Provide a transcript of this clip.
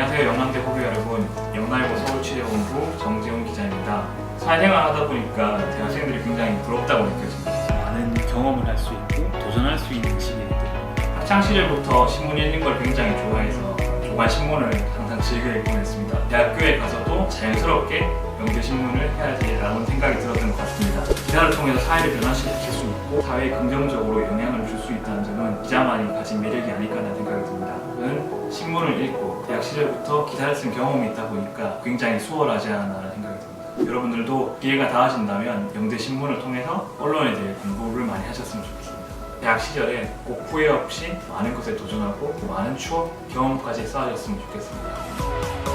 안녕하세요. 영남대 후배 여러분. 영남고 서울치대본부 정재훈 기자입니다. 사회생활 하다 보니까 대학생들이 굉장히 부럽다고 느껴집니다. 많은 경험을 할 수 있고 도전할 수 있는 시기이기 학창시절부터 신문 읽는 걸 굉장히 좋아해서 조간 신문을 항상 즐겨 읽곤 했습니다. 대학교에 가서도 자연스럽게 영계 신문을 해야지라는 생각이 들었던 것 같습니다. 기사를 통해서 사회를 변화시킬 수 있고 사회에 긍정적으로 영향을 수 있다는 점은 기자만이 가진 매력이 아닐까라는 생각이 듭니다. 저는 신문을 읽고 대학 시절부터 기사를 쓴 경험이 있다 보니까 굉장히 수월하지 않나라는 생각이 듭니다. 여러분들도 기회가 닿으신다면 영재 신문을 통해서 언론에 대해 공부를 많이 하셨으면 좋겠습니다. 대학 시절에 꼭 후회 없이 많은 것에 도전하고 많은 추억, 경험까지 쌓아졌으면 좋겠습니다.